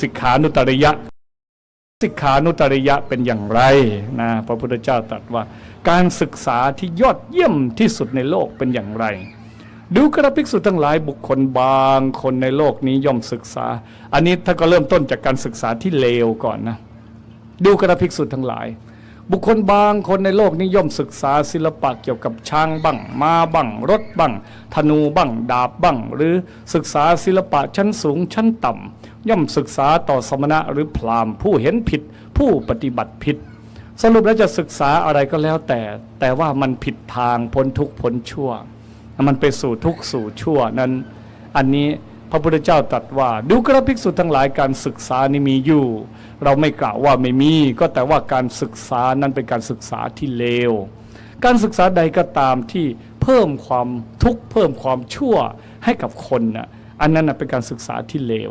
สิกขานุตริยะ สิกขานุตริยะเป็นอย่างไรนะพระพุทธเจ้าตรัสว่า การศึกษาที่ยอดเยี่ยมที่สุดในโลกเป็นอย่างไร ดูกระภิกษุทั้งหลายบุคคลบางคนในโลกนี้ย่อมศึกษา อันนี้ถ้าก็เริ่มต้นจากการศึกษาที่เลวก่อนนะดูกระภิกษุทั้งหลายบุคคลบางคนในโลกนี้ย่อมศึกษาศิลปะเกี่ยวกับช้างบังมาบังรถบังธนูบังดาบบังหรือศึกษาศิลปะชั้นสูงชั้นต่ำ ย่อมศึกษาต่อสมณะหรือพราหมณ์ผู้เห็นผิดผู้ปฏิบัติผิด สรุปแล้วจะศึกษาอะไรก็แล้วแต่ แต่ว่ามันผิดทางพ้นทุกพ้นชั่ว มันไปสู่ทุกสู่ชั่วนั้น อันนี้พระพุทธเจ้าตรัสว่า ดูกระภิกษุทั้งหลายการศึกษานี่มีอยู่ เราไม่กล่าวว่าไม่มี ก็แต่ว่าการศึกษานั้นเป็นการศึกษาที่เลว การศึกษาใดก็ตามที่เพิ่มความทุกข์เพิ่มความชั่วให้กับคนน่ะอันนั้นนะเป็นการศึกษาที่เลว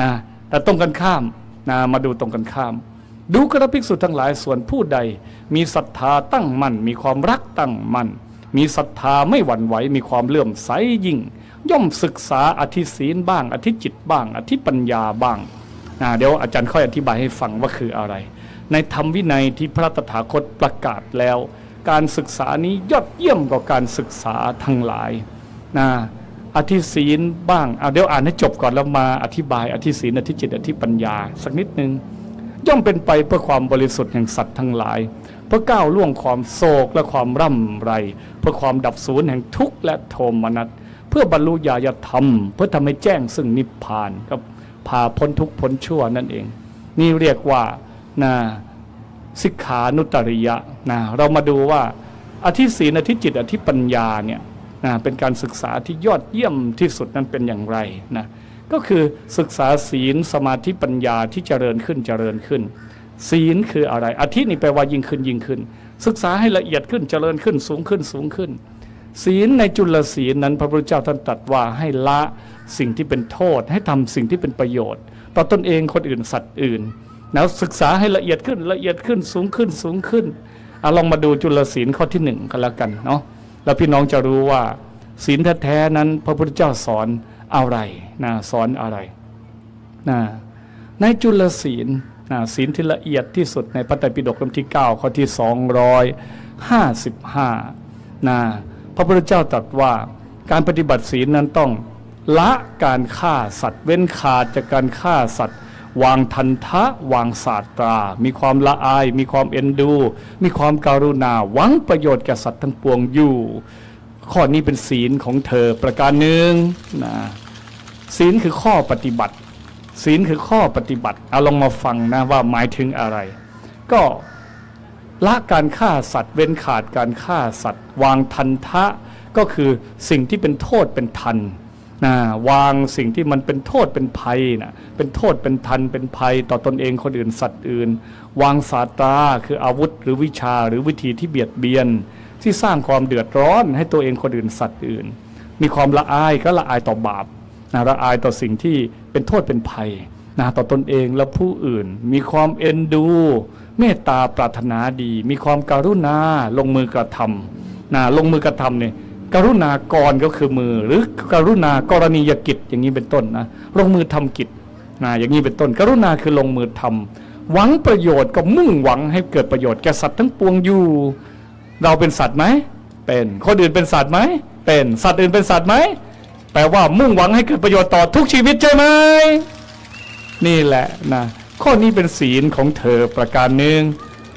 นะแต่ตรงกันข้ามนะมาดูตรงกันข้าม ดูกระภิกษุทั้งหลายส่วนผู้ใด มีศรัทธาตั้งมั่นมีความรักตั้งมั่นมีศรัทธาไม่หวั่นไหวมีความเลื่อมใสยิ่ง ย่อมศึกษาอธิศีลบ้าง อธิจิตบ้าง อธิปัญญาบ้างนะเดี๋ยวอาจารย์ค่อยอธิบายให้ฟังว่าคืออะไร ในธรรมวินัยที่พระตถาคตประกาศแล้ว การศึกษานี้ยอดเยี่ยมกว่าการศึกษาทั้งหลายนะ อธิศีลบ้างเอาเดี๋ยวอ่านให้จบก่อนแล้วมาอธิบายอธิศีลอธิจิตอธิปัญญา สักนิดหนึ่งย่อมเป็นไปเพื่อความบริสุทธิ์แห่งสัตว์ทั้งหลาย เพื่อก้าวล่วงความโศกและความร่ำไร เพื่อความดับสูญแห่งทุกข์และโทมนัสเพื่อบรรลุญาณธรรม เพื่อทำให้แจ้งซึ่งนิพพานครับพาพ้นทุกข์พ้นชั่วนั่นเอง นี่เรียกว่านะสิกขานุตริยะนะเรามาดูว่าอธิศีลอธิจิตอธิปัญญาเนี่ย เป็นการศึกษาที่ยอดเยี่ยมที่สุดนั้นเป็นอย่างไรนะก็คือศึกษาศีลสมาธิปัญญาที่เจริญขึ้นเจริญขึ้น ศีลคืออะไรอาทินี่แปลว่ายิ่งขึ้นยิ่งขึ้น ศึกษาให้ละเอียดขึ้นเจริญขึ้นสูงขึ้นสูงขึ้น ศีลในจุลศีลนั้นพระพุทธเจ้าท่านตรัสว่าให้ละสิ่งที่เป็นโทษ ให้ทำสิ่งที่เป็นประโยชน์ ต่อตนเองคนอื่นสัตว์อื่นแล้วศึกษาให้ละเอียดขึ้นละเอียดขึ้นสูงขึ้นสูงขึ้นเอาลองมาดูจุลศีลข้อที่หนึ่งกันแล้วกันเนาะ แล้วพี่น้องจะรู้ว่าศีลแท้ๆนั้น พระพุทธเจ้าสอนอะไรนะสอนอะไรนะในจุลศีลนะศีลที่ละเอียดที่สุดในพระไตรปิฎกเล่มที่ 9 ข้อที่ 255นะพระพุทธเจ้าตรัสว่าการปฏิบัติศีลนั้นต้องละการฆ่าสัตว์ เว้นขาดจากการฆ่าสัตว์ วางทันทะ วางศาสตรา มีความละอาย มีความเอ็นดู มีความการุณา หวังประโยชน์แก่สัตว์ทั้งปวงอยู่ ข้อนี้เป็นศีลของเธอประการหนึ่งนะศีลคือข้อปฏิบัติ ศีลคือข้อปฏิบัติเอาลองมาฟังนะว่าหมายถึงอะไร ก็ละการฆ่าสัตว์เว้นขาดการฆ่าสัตว์ วางทันทะก็คือสิ่งที่เป็นโทษเป็นทัน นะวางสิ่งที่มันเป็นโทษเป็นภัยนะเป็นโทษเป็นทันเป็นภัย ต่อตนเองคนอื่นสัตว์อื่น วางศาตราคืออาวุธหรือวิชาหรือวิธีที่เบียดเบียน ที่สร้างความเดือดร้อนให้ตัวเองคนอื่นสัตว์อื่น มีความละอายก็ละอายต่อบาปนะละอายต่อสิ่งที่เป็นโทษเป็นภัยนะต่อตนเองและผู้อื่น มีความเอ็นดู เมตตาปรารถนาดี มีความการุณาลงมือกระทำนะลงมือกระทำเนี่ย กรุณากรก็คือมือ หรือกรุณากรณียกิจอย่างนี้เป็นต้นนะลงมือทำกิจนะอย่างนี้เป็นต้น กรุณาคือลงมือทำหวังประโยชน์ก็มุ่งหวังให้เกิดประโยชน์แก่สัตว์ทั้งปวงอยู่ เราเป็นสัตว์ไหมเป็นคนอื่นเป็นสัตว์ไหมเป็นสัตว์อื่นเป็นสัตว์ไหมแปลว่ามุ่งหวังให้เกิดประโยชน์ต่อทุกชีวิตใช่ไหมนี่แหละนะข้อนี้เป็นศีลของเธอประการหนึ่ง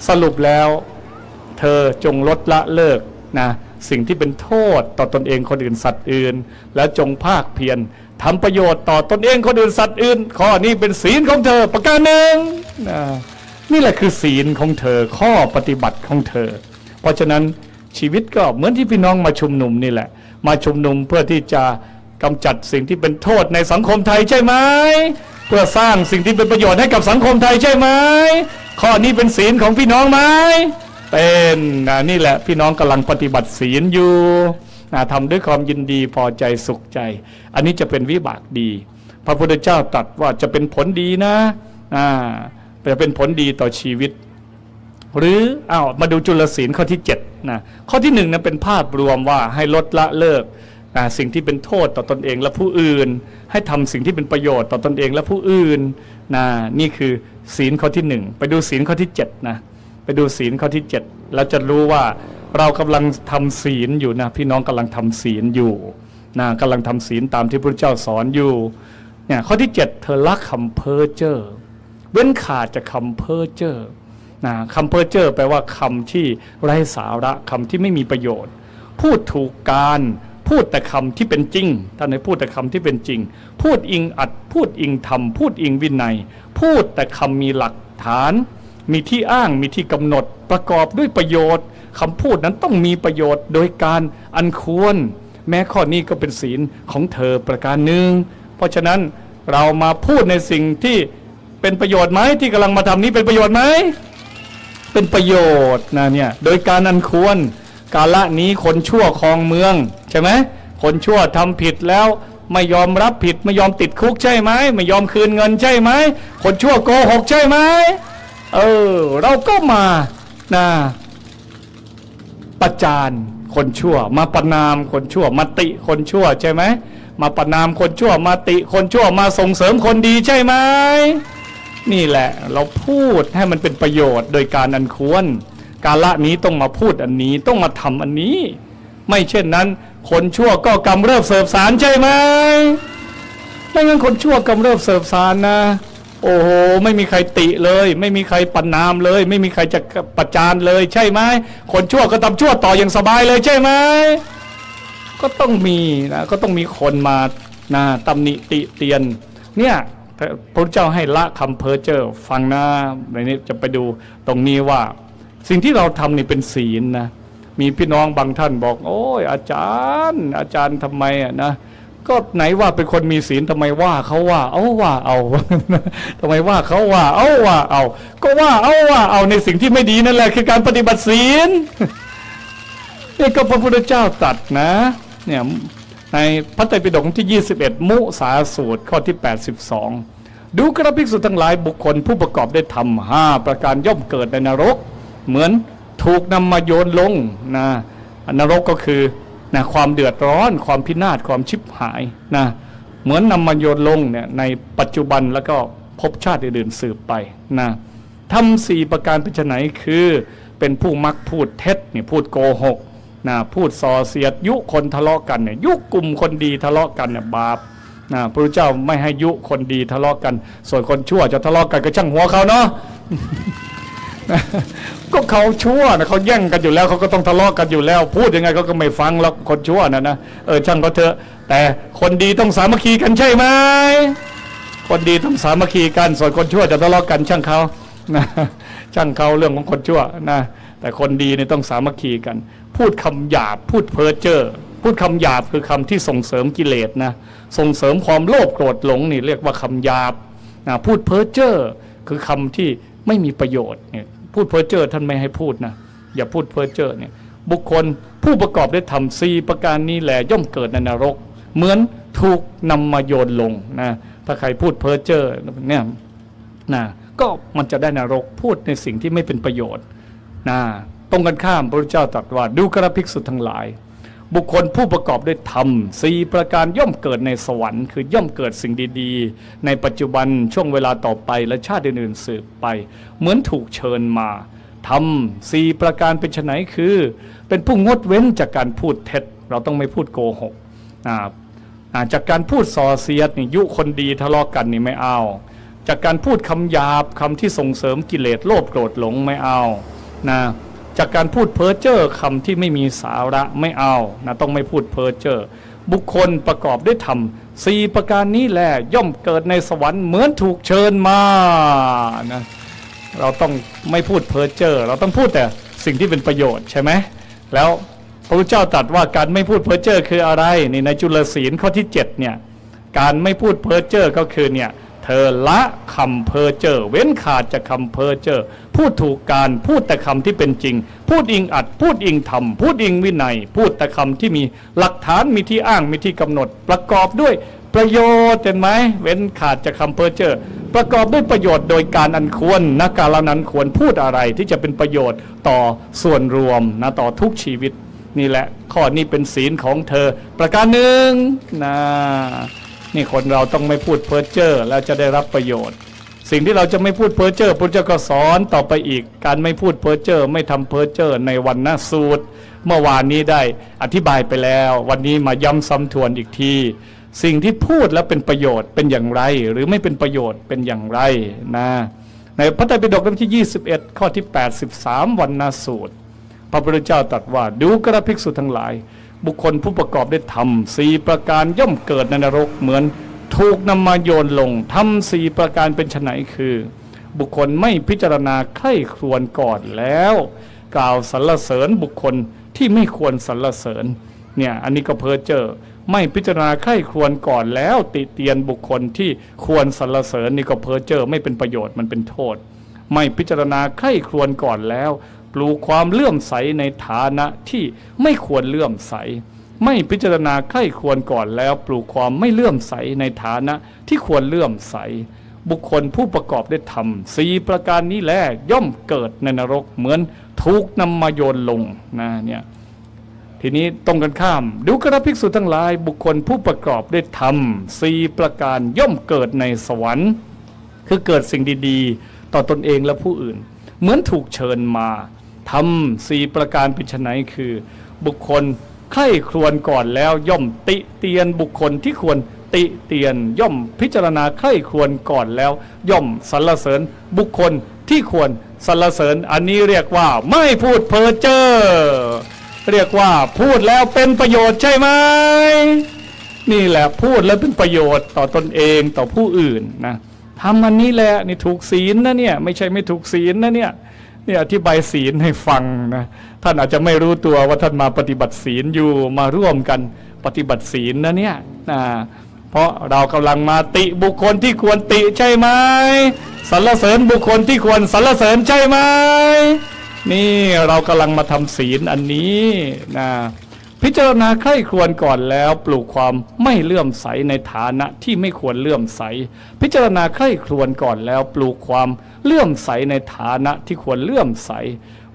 สรุปแล้ว เธอจงลดละเลิกนะ สิ่งที่เป็นโทษต่อตนเองคนอื่นสัตว์อื่น และจงภาคเพียรทำประโยชน์ต่อตนเองคนอื่นสัตว์อื่น ข้อนี้เป็นศีลของเธอประการหนึ่งนะนี่แหละคือศีลของเธอข้อปฏิบัติของเธอ เพราะฉะนั้นชีวิตก็เหมือนที่พี่น้องมาชุมนุมนี่แหละ มาชุมนุมเพื่อที่จะกำจัดสิ่งที่เป็นโทษในสังคมไทยใช่ไหมเพื่อสร้างสิ่งที่เป็นประโยชน์ให้กับสังคมไทยใช่ไหมข้อนี้เป็นศีลของพี่น้องไหม เป็นนะนี่แหละพี่น้องกำลังปฏิบัติศีลอยู่นะทำด้วยความยินดีพอใจสุขใจ อันนี้จะเป็นวิบากดี พระพุทธเจ้าตรัสว่าจะเป็นผลดีนะจะเป็นผลดีต่อชีวิต หรืออ้าวมาดูจุลศีลข้อที่7นะข้อที่หนึ่งนะเป็นภาพรวมว่าให้ลดละเลิกสิ่งที่เป็นโทษต่อตนเองและผู้อื่น ให้ทำสิ่งที่เป็นประโยชน์ต่อตนเองและผู้อื่นนะนี่คือศีลข้อที่หนึ่งไปดูศีลข้อที่เจ็ดนะ ไปดูศีลข้อที่เจ็ดแล้วจะรู้ว่าเรากำลังทำศีลอยู่นะพี่น้องกำลังทำศีลอยู่นะกำลังทำศีลตามที่พระเจ้าสอนอยู่เนี่ยข้อที่เจ็ดเธอละคำเพ้อเจ้อเว้นขาดจากคำเพ้อเจ้อนะคำเพ้อเจ้อแปลว่าคำที่ไร้สาระคำที่ไม่มีประโยชน์ พูดถูกการพูดแต่คำที่เป็นจริงท่านให้พูดแต่คำที่เป็นจริง พูดอิงอัด พูดอิงธรรม พูดอิงวินัย พูดแต่คำมีหลักฐาน มีที่อ้างมีที่กำหนดประกอบด้วยประโยชน์คำพูดนั้นต้องมีประโยชน์โดยการอันควร แม้ข้อนี้ก็เป็นศีลของเธอประการหนึ่งเพราะฉะนั้นเรามาพูดในสิ่งที่เป็นประโยชน์ไหมที่กำลังมาทำนี้เป็นประโยชน์ไหมเป็นประโยชน์นะเนี่ยโดยการอันควร กาละนี้คนชั่วครองเมืองใช่ไหมคนชั่วทำผิดแล้วไม่ยอมรับผิดไม่ยอมติดคุกใช่ไหมไม่ยอมคืนเงินใช่ไหมคนชั่วโกหกใช่ไหม เออ เราก็มานะประจานคนชั่ว มาประนามคนชั่ว มาติคนชั่วใช่ไหมมาประนามคนชั่ว มาติคนชั่วมาส่งเสริมคนดีใช่ไหมนี่แหละ เราพูดให้มันเป็นประโยชน์โดยการอันควร การละนี้ต้องมาพูดอันนี้ต้องมาทำอันนี้ ไม่เช่นนั้น คนชั่วก็กำเริบเสบสารใช่ไหมไม่งั้นคนชั่วกำเริบเสบสารนะ โอ้โหไม่มีใครติเลย ไม่มีใครประนามเลย ไม่มีใครจะประจานเลย ใช่ไหมคนชั่วก็ทำชั่วต่ออย่างสบายเลยใช่ไหมก็ต้องมีนะก็ต้องมีคนมานะตำหนิติเตียน เนี่ยพระพุทธเจ้าให้ละคำเพ้อเจ้อฟังนะในนี้จะไปดูตรงนี้ว่า สิ่งที่เราทำนี่เป็นศีลนะมีพี่น้องบางท่านบอก โอ้ยอาจารย์ อาจารย์ทำไมอะนะ ก็ไหนว่าเป็นคนมีศีลทำไมว่าเขาว่า เอาว่าเอาทำไมว่าเขาว่า เอาว่าเอา ก็ว่าเอาว่าเอาในสิ่งที่ไม่ดีนั่นแหละคือการปฏิบัติศีลนี่ก็พระพุทธเจ้าตัดนะ เนี่ยในพระไตรปิฎกที่ 21 มุสาสูตรข้อที่ 82 ดูกระภิกษุทั้งหลายบุคคลผู้ประกอบได้ทำห้าประการย่อมเกิดในนรก เหมือนถูกนำมาโยนลงนะนรกก็คือ นะความเดือดร้อนความพินาศความชิบหายนะเหมือนนำมาโยนลงเนี่ยในปัจจุบันแล้วก็ภพชาติอื่นๆสืบไปนะทำสี่ประการเป็นไนคือเป็นผู้มักพูดเท็จเนี่ยพูดโกหกนะพูดส่อเสียดยุคนทะเลาะกันเนี่ยยุกลุ่มคนดีทะเลาะกันเนี่ยบาปนะพระเจ้าไม่ให้ยุคนดีทะเลาะกัน ส่วนคนชั่วจะทะเลาะกันก็ช่างหัวเขาเนาะ ก็เขาชั่วนะเขาแย่งกันอยู่แล้วเขาก็ต้องทะเลาะกันอยู่แล้ว พูดยังไงเขาก็ไม่ฟังแล้วคนชั่วนะนะเออช่างเขาเถอะ แต่คนดีต้องสามัคคีกันใช่ไหมคนดีต้องสามัคคีกันส่วนคนชั่วจะทะเลาะกันช่างเขานะช่างเขาเรื่องของคนชั่วนะแต่คนดีเนี่ยต้องสามัคคีกัน พูดคำหยาบพูดเพ้อเจ้อพูดคำหยาบคือคำที่ส่งเสริมกิเลสนะส่งเสริมความโลภโกรธหลงนี่เรียกว่าคำหยาบนะพูดเพ้อเจ้อคือคำที่ไม่มีประโยชน์เนี่ย พูดเพ้อเจ้อท่านไม่ให้พูดนะอย่าพูดเพ้อเจ้อเนี่ยบุคคลผู้ประกอบด้วยธรรมสี่ประการนี้แหละย่อมเกิดในนรก เหมือนถูกนำมาโยนลงนะถ้าใครพูดเพ้อเจ้อเนี่ยนะก็มันจะได้นรกพูดในสิ่งที่ไม่เป็นประโยชน์นะตรงกันข้ามพระเจ้าตรัสว่าดูกระพิกษุทั้งหลาย บุคคลผู้ประกอบด้วยธรรมสี่ประการย่อมเกิดในสวรรค์คือย่อมเกิดสิ่งดีๆ ในปัจจุบันช่วงเวลาต่อไปและชาติอื่นๆสืบไป เหมือนถูกเชิญมาทำสี่ประการเป็นไนคือ เป็นผู้งดเว้นจากการพูดเท็จ เราต้องไม่พูดโกหกจากการพูดส่อเสียดยุคนดีทะเลาะกันนี่ไม่เอาจากการพูดคำหยาบคำที่ส่งเสริมกิเลสโลภโกรธหลงไม่เอานะ จากการพูดเพ้อเจ้อคำที่ไม่มีสาระไม่เอานะต้องไม่พูดเพ้อเจ้อบุคคลประกอบด้วยธรรมสี่ประการนี้แหละย่อมเกิดในสวรรค์เหมือนถูกเชิญมานะเราต้องไม่พูดเพ้อเจ้อเราต้องพูดแต่สิ่งที่เป็นประโยชน์ใช่ไหมแล้วพระพุทธเจ้าตรัสว่าการไม่พูดเพ้อเจ้อคืออะไรนี่ในจุลศีลข้อที่เจ็ดเนี่ยการไม่พูดเพ้อเจ้อก็คือเนี่ย ธอละคำเพ้อเจ้อเว้นขาดจากคำเพ้อเจ้อพูดถูกการพูดแต่คำที่เป็นจริง พูดอิงอัด พูดอิงธรรม พูดอิงวินัย พูดแต่คำที่มีหลักฐานมีที่อ้างมีที่กำหนด ประกอบด้วยประโยชน์เห็นไหมเว้นขาดจากคำเพ้อเจ้อประกอบด้วยประโยชน์โดยการอันควรนะกาลนั้นควรพูดอะไรที่จะเป็นประโยชน์ต่อส่วนรวมนะต่อทุกชีวิตนี่แหละข้อนี้เป็นศีลของเธอ ประการหนึ่งนะ นี่คนเราต้องไม่พูดเพ้อเจ้อแล้วจะได้รับประโยชน์ สิ่งที่เราจะไม่พูดเพ้อเจ้อพระเจ้าก็สอนต่อไปอีก การไม่พูดเพ้อเจ้อไม่ทำเพ้อเจ้อในวันหน้าสูตร เมื่อวานนี้ได้อธิบายไปแล้ว วันนี้มาย้ำซ้ำทวนอีกทีสิ่งที่พูดแล้วเป็นประโยชน์เป็นอย่างไร หรือไม่เป็นประโยชน์เป็นอย่างไรนะในพระไตรปิฎกเล่มที่ 21 ข้อที่ 83 วันนาสูตร พระพุทธเจ้าตรัสว่าดูกระภิกษุทั้งหลาย บุคคลผู้ประกอบด้วยธรรมสี่ประการย่อมเกิดในนรกเหมือนถูกนำมาโยนลงทำสี่ประการเป็นไนคือ บุคคลไม่พิจารณาใคร่ครวญก่อนแล้ว กล่าวสรรเสริญบุคคลที่ไม่ควรสรรเสริญเนี่ยอันนี้ก็เพ้อเจอไม่พิจารณาใคร่ครวญก่อนแล้ว ติเตียนบุคคลที่ควรสรรเสริญนี่ก็เพ้อเจอไม่เป็นประโยชน์มันเป็นโทษ ไม่พิจารณาใคร่ครวญก่อนแล้ว ปลูกความเลื่อมใสในฐานะที่ไม่ควรเลื่อมใส ไม่พิจารณาใคร่ควญก่อนแล้วปลูกความไม่เลื่อมใสในฐานะที่ควรเลื่อมใส บุคคลผู้ประกอบด้วยธรรมสี่ประการนี้แลย่อมเกิดในนรกเหมือนถูกนำมาโยนลงนะเนี่ยทีนี้ตรงกันข้าม ดูกระภิกษุทั้งหลาย บุคคลผู้ประกอบด้วยธรรมสี่ประการย่อมเกิดในสวรรค์ คือเกิดสิ่งดีๆ ต่อตนเองและผู้อื่น เหมือนถูกเชิญมา ทำสี่ประการเป็นไนคือ บุคคลใคร่ครวญก่อนแล้วย่อมติเตียนบุคคลที่ควรติเตียนย่อมพิจารณาใคร่ครวญก่อนแล้ว ย่อมสรรเสริญบุคคลที่ควรสรรเสริญอันนี้เรียกว่าไม่พูดเพ้อเจ้อเรียกว่าพูดแล้วเป็นประโยชน์ใช่ไหมนี่แหละพูดแล้วเป็นประโยชน์ต่อตนเองต่อผู้อื่นนะทำอันนี้แหละนี่ถูกศีลนะเนี่ยไม่ใช่ไม่ถูกศีลนะเนี่ย นี่อธิบายศีลให้ฟังนะท่านอาจจะไม่รู้ตัวว่าท่านมาปฏิบัติศีลอยู่มาร่วมกันปฏิบัติศีลนะเนี่ยนะเพราะเรากำลังมาติบุคคลที่ควรติใช่ไหมสรรเสริญบุคคลที่ควรสรรเสริญใช่ไหมนี่เรากำลังมาทำศีลอันนี้นะ พิจารณาใคร่ควญก่อนแล้วปลูกความไม่เลื่อมใสในฐานะที่ไม่ควรเลื่อมใส พิจารณาใคร่ควญก่อนแล้วปลูกความเลื่อมใสในฐานะที่ควรเลื่อมใส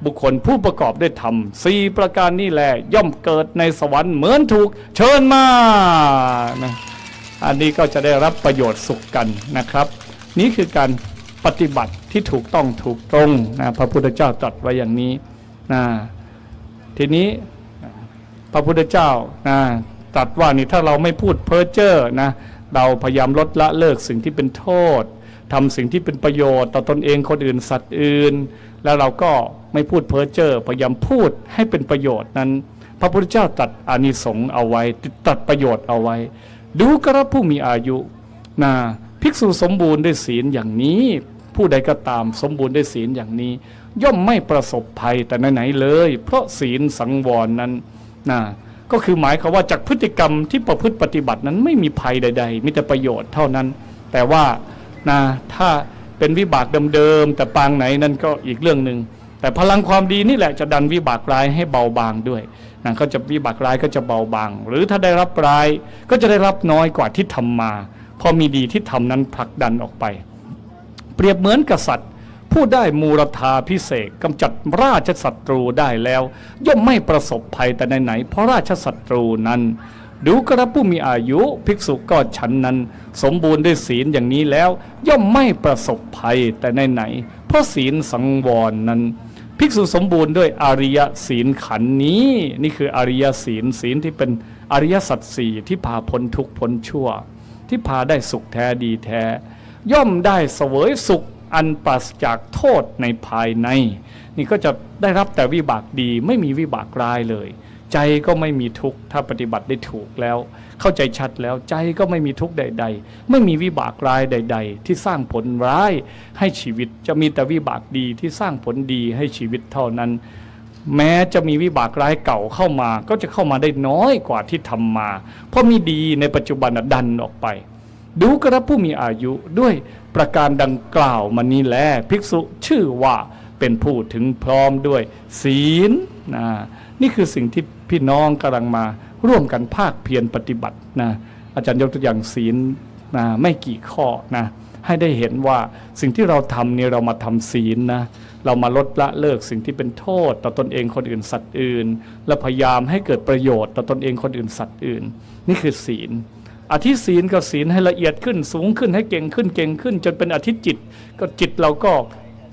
บุคคลผู้ประกอบด้วยธรรมสี่ประการนี้แหละย่อมเกิดในสวรรค์เหมือนถูกเชิญมานะอันนี้ก็จะได้รับประโยชน์สุขกันนะครับ นี่คือการปฏิบัติที่ถูกต้องถูกตรงนะพระพุทธเจ้าตรัสไว้อย่างนี้นะทีนี้ พระพุทธเจ้านะตรัสว่านี่ถ้าเราไม่พูดเพ้อเจ้อนะเราพยายามลดละเลิกสิ่งที่เป็นโทษทำสิ่งที่เป็นประโยชน์ต่อตนเองคนอื่นสัตว์อื่น แล้วเราก็ไม่พูดเพ้อเจ้อพยายามพูดให้เป็นประโยชน์นั้น พระพุทธเจ้าตรัสอานิสงส์เอาไว้ตรัสประโยชน์เอาไว้ ดูกระผู้มีอายุนะภิกษุสมบูรณ์ด้วยศีลอย่างนี้ ผู้ใดก็ตามสมบูรณ์ด้วยศีลอย่างนี้ ย่อมไม่ประสบภัยแต่ไหนๆเลย เพราะศีลสังวรนั้นะก็คือหมายความว่าจากพฤติกรรมที่ประพฤติปฏิบัตินั้นไม่มีภัยใด ๆ มีแต่ประโยชน์เท่านั้น แต่ว่านะถ้าเป็นวิบากเดิมๆแต่ปางไหนนั่นก็อีกเรื่องหนึ่งแต่พลังความดีนี่แหละจะดันวิบากร้ายให้เบาบางด้วยนะก็จะวิบากร้ายก็จะเบาบาง หรือถ้าได้รับร้ายก็จะได้รับน้อยกว่าที่ทำมา พอมีดีที่ทำนั้นผลักดันออกไป เปรียบเหมือนกษัตริย์ ผู้ได้มูรธาพิเศษกำจัดราชศัตรูได้แล้ว ย่อมไม่ประสบภัยแต่ไหนๆเพราะราชศัตรูนั้น ดูกระผู้มีอายุภิกษุก็ฉันนั้น สมบูรณ์ด้วยศีลอย่างนี้แล้ว ย่อมไม่ประสบภัยแต่ไหนๆเพราะศีลสังวรนั้นภิกษุสมบูรณ์ด้วยอริยศีลขันนี้ นี่คืออริยศีลศีลที่เป็นอริยสัจสี่ที่พาพ้นทุกข์พ้นชั่ว ที่พาได้สุขแท้ดีแท้ ย่อมได้เสวยสุข อันปราศจากโทษในภายใน นี่ก็จะได้รับแต่วิบากดีไม่มีวิบากร้ายเลย ใจก็ไม่มีทุกข์ถ้าปฏิบัติได้ถูกแล้ว เข้าใจชัดแล้วใจก็ไม่มีทุกข์ใด ๆ ไม่มีวิบากร้ายใด ๆ ที่สร้างผลร้ายให้ชีวิตจะมีแต่วิบากดีที่สร้างผลดีให้ชีวิตเท่านั้น แม้จะมีวิบากร้ายเก่าเข้ามา ก็จะเข้ามาได้น้อยกว่าที่ทำมา เพราะมีดีในปัจจุบันดันออกไป ดูกระผู้มีอายุด้วยประการดังกล่าวมานี้แลภิกษุชื่อว่าเป็นผู้ถึงพร้อมด้วย ศีลนะนี่คือสิ่งที่พี่น้องกำลังมาร่วมกันภาคเพียรปฏิบัตินะอาจารย์ยกตัวอย่างศีลนะไม่กี่ข้อนะให้ได้เห็นว่าสิ่งที่เราทำเนี่ยเรามาทำศีลนะเรามาลดละเลิกสิ่งที่เป็นโทษ ต่อตนเองคนอื่นสัตว์อื่น และพยายามให้เกิดประโยชน์ต่อตนเองคนอื่นสัตว์อื่น นี่คือศีล อธิศีลก็ศีลให้ละเอียดขึ้นสูงขึ้นให้เก่งขึ้นเก่งขึ้น จนเป็นอธิจิต ก็จิตเราก็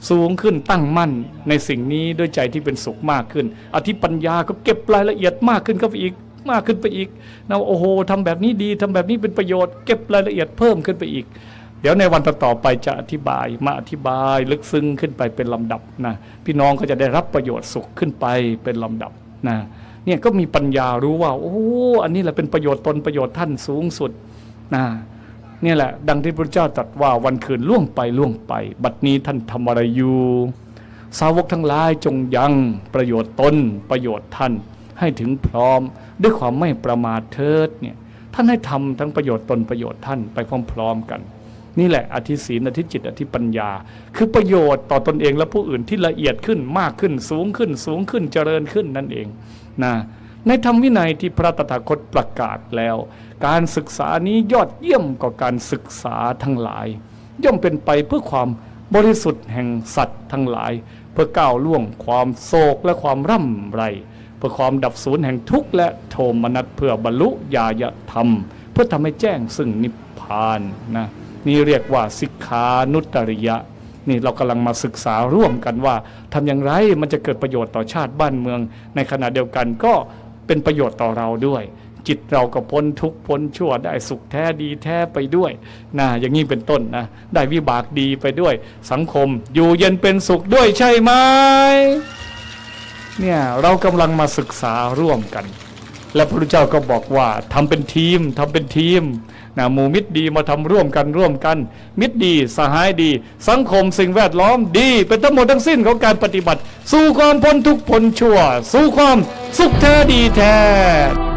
สูงขึ้นตั้งมั่นในสิ่งนี้ด้วยใจที่เป็นสุขมากขึ้น อธิปัญญาก็เก็บรายละเอียดมากขึ้นก็ไปอีกมากขึ้นไปอีกนะโอ้โหทำแบบนี้ดีทำแบบนี้เป็นประโยชน์เก็บรายละเอียดเพิ่มขึ้นไปอีก เดี๋ยวในวันต่อไปจะอธิบายมาอธิบายลึกซึ้งขึ้นไปเป็นลำดับนะพี่น้องก็จะได้รับประโยชน์สุขขึ้นไปเป็นลำดับนะ เนี่ยก็มีปัญญารู้ว่า โอ้อันนี้แหละเป็นประโยชน์ตนประโยชน์ท่านสูงสุดนะเนี่ยแหละ ดังที่พระเจ้าตรัสว่าวันคืนล่วงไปล่วงไป บัดนี้ท่านทำอะไรอยู่ สาวกทั้งหลายจงยังประโยชน์ตนประโยชน์ท่านให้ถึงพร้อม ด้วยความไม่ประมาทเถิดเนี่ยท่านให้ทำทั้งประโยชน์ตนประโยชน์ท่านไปพร้อมๆกัน นี่แหละอธิศีลอธิจิตอธิปัญญา คือประโยชน์ต่อตนเองและผู้อื่นที่ละเอียดขึ้นมากขึ้นสูงขึ้นสูงขึ้นเจริญขึ้นนั่นเอง นะในธรรมวินัยที่พระตถาคตประกาศแล้ว การศึกษานี้ยอดเยี่ยมกว่าการศึกษาทั้งหลาย ย่อมเป็นไปเพื่อความบริสุทธิ์แห่งสัตว์ทั้งหลาย เพื่อก้าวล่วงความโศกและความร่ำไร เพื่อความดับสูญแห่งทุกข์และโทมนัสเพื่อบรรลุญาญธรรม เพื่อทำให้แจ้งซึ่งนิพพานนะนี่เรียกว่าสิกขานุตตริยะ นี่เรากำลังมาศึกษาร่วมกันว่าทำอย่างไรมันจะเกิดประโยชน์ต่อชาติบ้านเมือง ในขณะเดียวกันก็เป็นประโยชน์ต่อเราด้วย จิตเราก็พ้นทุกข์พ้นชั่วได้สุขแท้ดีแท้ไปด้วยนะอย่างนี้เป็นต้นนะได้วิบากดีไปด้วย สังคมอยู่เย็นเป็นสุขด้วยใช่ไหมเนี่ยเรากำลังมาศึกษาร่วมกัน และพระพุทธเจ้าก็บอกว่าทำเป็นทีมทำเป็นทีม นะหมู่มิตรดีมาทำร่วมกันร่วมกัน มิตรดีสหายดี สังคมสิ่งแวดล้อมดี เป็นทั้งหมดทั้งสิ้นของการปฏิบัติ สู่ความพ้นทุกข์พ้นชั่ว สู่ความสุขแท้ดีแท้